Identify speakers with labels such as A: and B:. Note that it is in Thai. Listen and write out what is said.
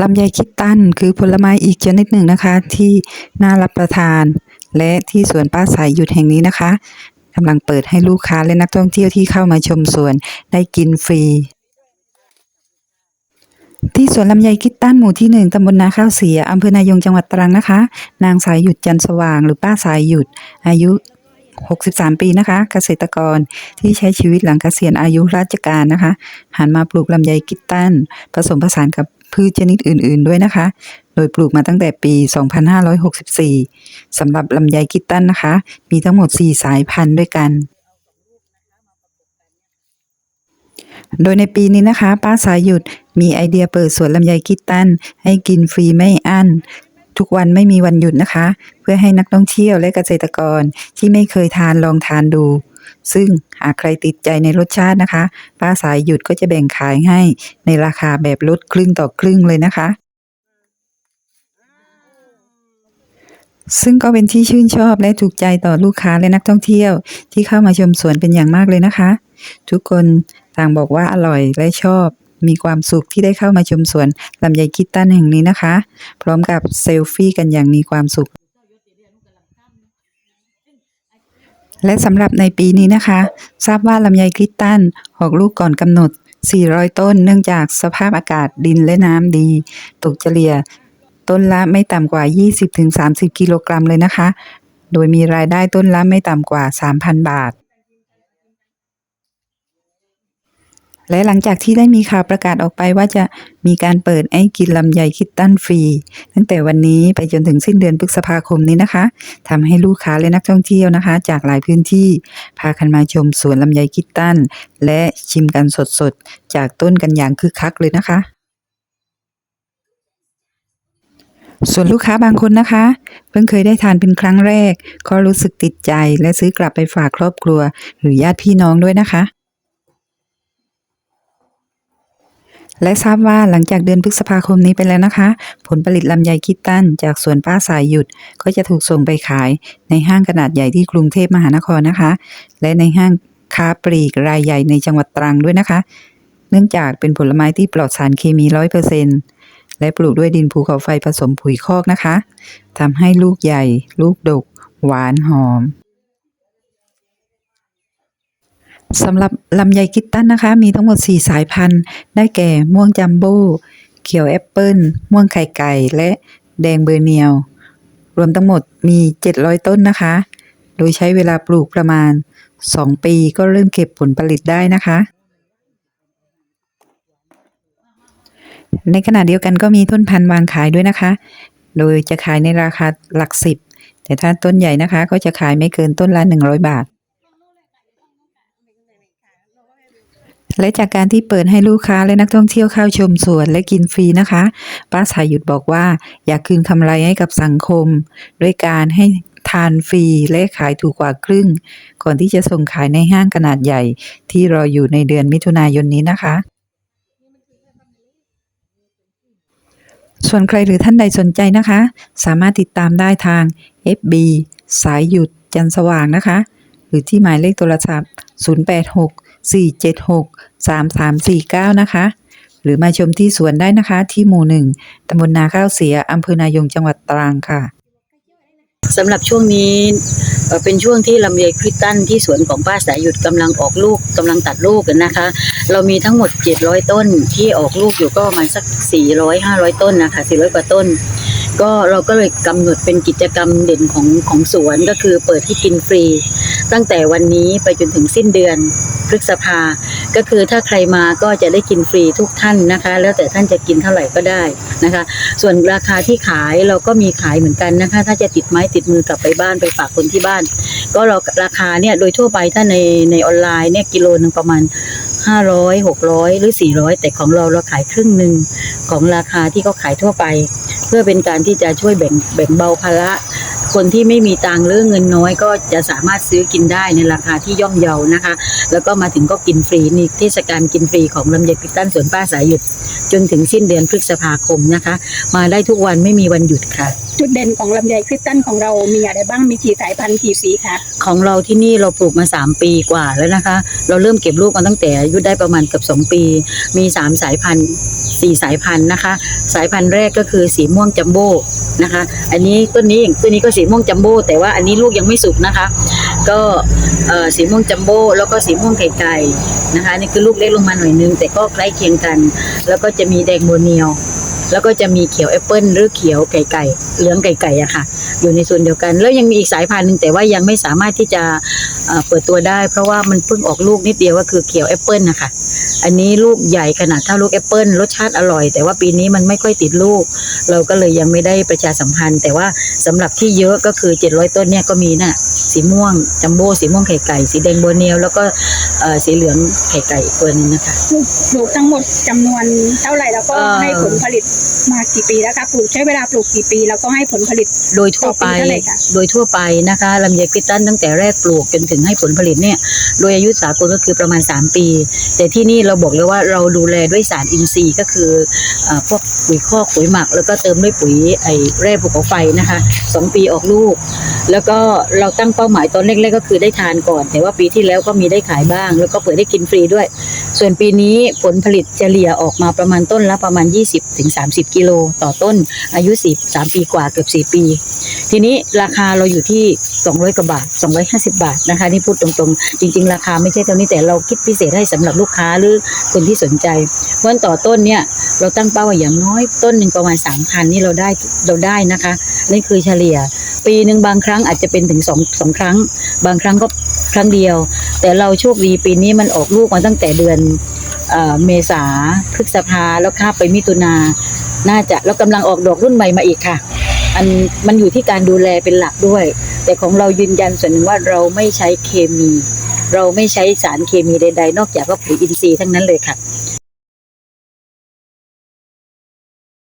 A: ลำไยคิดตันคือผลไม้อีกชนิดหนึ่งนะคะ ที่น่ารับประทาน และที่สวนป้าสายหยุดแห่งนี้นะคะกำลังเปิดให้ลูกค้าและนักท่องเที่ยวที่เข้ามาชมสวนได้กินฟรี ที่สวนลำไยคิดตันหมู่ที่หนึ่งตำบลนาข้าวเสียอำเภอนายงจังหวัดตรังนะคะ นางสายหยุดจันสว่างหรือป้าสายหยุดอายุ 63 ปีนะคะ เกษตรกรที่ใช้ชีวิตหลังเกษียณอายุราชการนะคะหันมาปลูกลำไยกิตตันผสมผสานกับพืชชนิดอื่น ๆ ด้วยนะคะ โดยปลูกมาตั้งแต่ปี 2564 สำหรับลำไยกิตตันนะคะ มีทั้งหมด 4 สายพันธุ์ด้วยกัน โดยในปีนี้นะคะ ป้าสายหยุดมีไอเดียเปิดสวนลำไยกิตตัน ให้กินฟรีไม่อั้น ทุกวันไม่มีวันหยุดนะคะ เพื่อให้นักท่องเที่ยวและเกษตรกรที่ไม่เคยทานลองทานดู ซึ่งหากใครติดใจในรสชาตินะคะ ป้าสายหยุดก็จะแบ่งขายให้ในราคาแบบลดครึ่งต่อครึ่งเลยนะคะ ซึ่งก็เป็นที่ชื่นชอบและถูกใจต่อลูกค้าและนักท่องเที่ยวที่เข้ามาชมสวนเป็นอย่างมากเลยนะคะ ทุกคนต่างบอกว่าอร่อยและชอบ มีความสุขที่ได้เข้ามาชมสวนลำไยคิตตันแห่งนี้นะคะ พร้อมกับเซลฟี่กันอย่างมีความสุข และสำหรับในปีนี้นะคะ ทราบว่าลำไยคริสตันออกลูกก่อนกำหนด 400 ต้น เนื่องจากสภาพอากาศดินและน้ำดี ตกเฉลี่ยต้นละไม่ต่ำกว่า 20-30 กิโลกรัมเลยนะคะ โดยมีรายได้ต้นละไม่ต่ำกว่า 3,000 บาท และหลังจากที่ได้มีข่าวประกาศออกไปว่าจะมีการเปิดให้กินลำไยคิตตันฟรี ตั้งแต่วันนี้ไปจนถึงสิ้นเดือนพฤษภาคมนี้นะคะทำให้ลูกค้าและนักท่องเที่ยวนะคะ จากหลายพื้นที่พากันมาชมสวนลำไยคิตตันและชิมกันสดๆ จากต้นกันอย่างคึกคักเลยนะคะ ส่วนลูกค้าบางคนนะคะ เพิ่งเคยได้ทานเป็นครั้งแรก ก็รู้สึกติดใจและซื้อกลับไปฝากครอบครัว หรือญาติพี่น้องด้วยนะคะ และทราบว่าหลังจากเดือนพฤษภาคมนี้ไปแล้วนะคะ ผลผลิตลำไยคิดตันจากสวนป้าสายหยุด ก็จะถูกส่งไปขายในห้างขนาดใหญ่ที่กรุงเทพมหานครนะคะ และในห้างค้าปลีกรายใหญ่ในจังหวัดตรังด้วยนะคะ เนื่องจากเป็นผลไม้ที่ปลอดสารเคมีร้อยเปอร์เซ็นและปลูกด้วยดินภูเขาไฟผสมปุ๋ยคอกนะคะทำให้ลูกใหญ่ ลูกดก หวานหอม สำหรับลำไยคิตตันนะคะ มีทั้งหมด 4 สายพันธุ์ ได้แก่ม่วงจัมโบ้เขียวแอปเปิลม่วงไข่ไก่ และแดงเบอร์เนียว รวมทั้งหมดมี 700 ต้นนะคะ โดยใช้เวลาปลูกประมาณ 2 ปีก็เริ่มเก็บผลผลิตได้นะคะ ในขณะเดียวกันก็มีต้นพันธุ์วางขายด้วยนะคะ โดยจะขายในราคาหลักสิบแต่ถ้าต้นใหญ่นะคะก็จะขายไม่เกินต้นละ 100 บาท และจากการที่เปิดให้ลูกค้าและนักท่องเที่ยวเข้าชมสวนและกินฟรีนะคะ ป้าสายหยุดบอกว่า อยากคืนกำไรให้กับสังคม ด้วยการให้ทานฟรีและขายถูกกว่าครึ่ง ก่อนที่จะส่งขายในห้างขนาดใหญ่ ที่รออยู่ในเดือนมิถุนายนนี้นะคะ ส่วนใครหรือท่านใดสนใจนะคะ สามารถติดตามได้ทาง FB สายหยุดจันสว่างนะคะ หรือที่หมายเลขโทรศัพท์ 086 476 3349 นะคะ หรือมาชมที่สวนได้นะคะ ที่หมู่หนึ่งตำบลนาข้าวเสียอำเภอนายงจังหวัดตรังค่ะ
B: สำหรับช่วงนี้เป็นช่วงที่ลำไยคริสตันที่สวนของป้าสายหยุดกำลังออกลูกกำลังตัดลูกกันนะคะ เรามีทั้งหมด 700 ต้นที่ออกลูกอยู่ก็ประมาณสัก 400 500 ต้นนะคะ 400 กว่าต้น ก็เราก็เลยกำหนดเป็นกิจกรรมเด่นของของสวนก็คือเปิดให้กินฟรี ตั้งแต่วันนี้ไปจนถึงสิ้นเดือนพฤษภา ก็คือถ้าใครมาก็จะได้กินฟรีทุกท่านนะคะ แล้วแต่ท่านจะกินเท่าไหร่ก็ได้นะคะ ส่วนราคาที่ขายเราก็มีขายเหมือนกันนะคะ ถ้าจะติดไม้ติดมือกลับไปบ้านไปฝากคนที่บ้าน ก็เราราคาเนี่ยโดยทั่วไปถ้าในในออนไลน์เนี่ยกิโลนึงประมาณ500 600หรือ400แต่ของเราเราขายครึ่งหนึ่งของราคาที่เขาขายทั่วไป เพื่อเป็นการที่จะช่วยแบ่งแบ่งเบาภาระ คนที่ไม่มีตังค์หรือเงินน้อยก็จะสามารถซื้อกินได้ในราคาที่ย่อมเยานะคะ แล้วก็มาถึงก็กินฟรีนี่เทศกาลกินฟรีของลำไยพิตันสวนป้าสายหยุด จนถึงสิ้นเดือนพฤษภาคมนะคะ มาได้ทุกวันไม่มีวันหยุดค่ะ
C: จุดเด่นของลำไยคริสตัลของเรามีอะไรบ้างมีกี่สายพันธุ์กี่สีคะ
B: ของเราที่นี่เราปลูกมา 3 ปีกว่าแล้วนะคะ เราเริ่มเก็บลูกมาตั้งแต่อายุได้ประมาณเกือบ2 ปี มี 3 สายพันธุ์4สายพันธุ์นะคะ สายพันธุ์แรกก็คือสีม่วงจัมโบ้ นะคะ อันนี้ต้นนี้ต้นนี้ก็สีม่วงจัมโบ้แต่ว่าอันนี้ลูกยังไม่สุกนะคะ ก็สีม่วงจัมโบ้แล้วก็สีม่วงไก่ไก่นะคะนี่คือลูกเล็กลงมาหน่อยนึง แต่ก็ใกล้เคียงกัน แล้วก็จะมีแดงโมเนียวแล้วก็จะมีเขียวแอปเปิลหรือเขียวไก่ไก่เหลืองไก่ไก่อะค่ะ อยู่ในส่วนเดียวกัน แล้วยังมีอีกสายพันธุ์หนึ่งแต่ว่ายังไม่สามารถที่จะเอ่อเปิดตัวได้ เพราะว่ามันเพิ่งออกลูกนิดเดียวก็คือเขียวแอปเปิลนะคะอันนี้ลูกใหญ่ขนาดเท่าลูกแอปเปิลรสชาติอร่อย แต่ว่าปีนี้มันไม่ค่อยติดลูก เราก็เลยยังไม่ได้ประชาสัมพันธ์ แต่ว่าสำหรับที่เยอะก็คือ 700 ต้นเนี่ยก็มีน่ะสีม่วงจัมโบ้สีม่วงไข่ไก่ สีแดงโบเนียวแล้วก็ สีเหลืองไข่ไก่อีกตัวหนึงนะคะ
C: ปลูกทั้งหมดจำนวนเท่าไหร่แล้วก็
B: เอ่อ
C: ให้ผลผลิตมากี่ปีแล้วคะปลูกใช้เวลาปลูกกี่ปี แล้วก็ให้ผลผลิต
B: โดยทั่วไป
C: ต่อปีเท่าไหร่คะ
B: โดยทั่วไปนะคะลำไยคริสตัลตั้งแต่แรกปลูกจนถึงให้ผลผลิตเนี่ย โดยอายุสากลก็คือประมาณ 3 ปี แต่ที่นี่เราบอกเลยว่าเราดูแลด้วยสารอินทรีย์ก็คือเออพวกปุ๋ยคอกปุ๋ยหมัก แล้วก็เติมด้วยปุ๋ยไอแร่ภูเขาไฟนะคะสองปีออกลูก แล้วก็เราตั้งเป้าหมายตอนแรกๆก็คือได้ทานก่อน แต่ว่าปีที่แล้วก็มีได้ขายบ้าง แล้วก็เปิดได้กินฟรีด้วย ส่วนปีนี้ผลผลิตเฉลี่ยออกมาประมาณต้นละประมาณ 20-30 กิโลต่อต้นอายุ4 3ปีกว่าเกือบ4ปี ทีนี้ราคาเราอยู่ที่ 200กว่าบาท 250 บาทนะคะนี่พูดตรงๆ จริง ๆ ราคาไม่ใช่เท่านี้แต่เราคิดพิเศษให้สำหรับลูกค้าหรือคนที่สนใจเพราะต่อต้นเนี่ยเราตั้งเป้าอย่างน้อยต้นหนึ่งประมาณ3,000นี่เราได้เราได้นะคะนี่คือเฉลี่ย ปีหนึ่งบางครั้งอาจจะเป็นถึงสองสองครั้ง บางครั้งก็ครั้งเดียว แต่เราโชคดีปีนี้มันออกลูกมาตั้งแต่เดือนเอเมษาพฤษภาแล้วข้าไปมิถุนาน่าจะแล้วกำลังออกดอกรุ่นใหม่มาอีกค่ะอันมันอยู่ที่การดูแลเป็นหลักด้วย แต่ของเรายืนยันส่วนหนึ่งว่าเราไม่ใช้เคมี เราไม่ใช้สารเคมีใดๆ นอกจากว่าปุ๋ยอินทรีย์ทั้งนั้นเลยค่ะ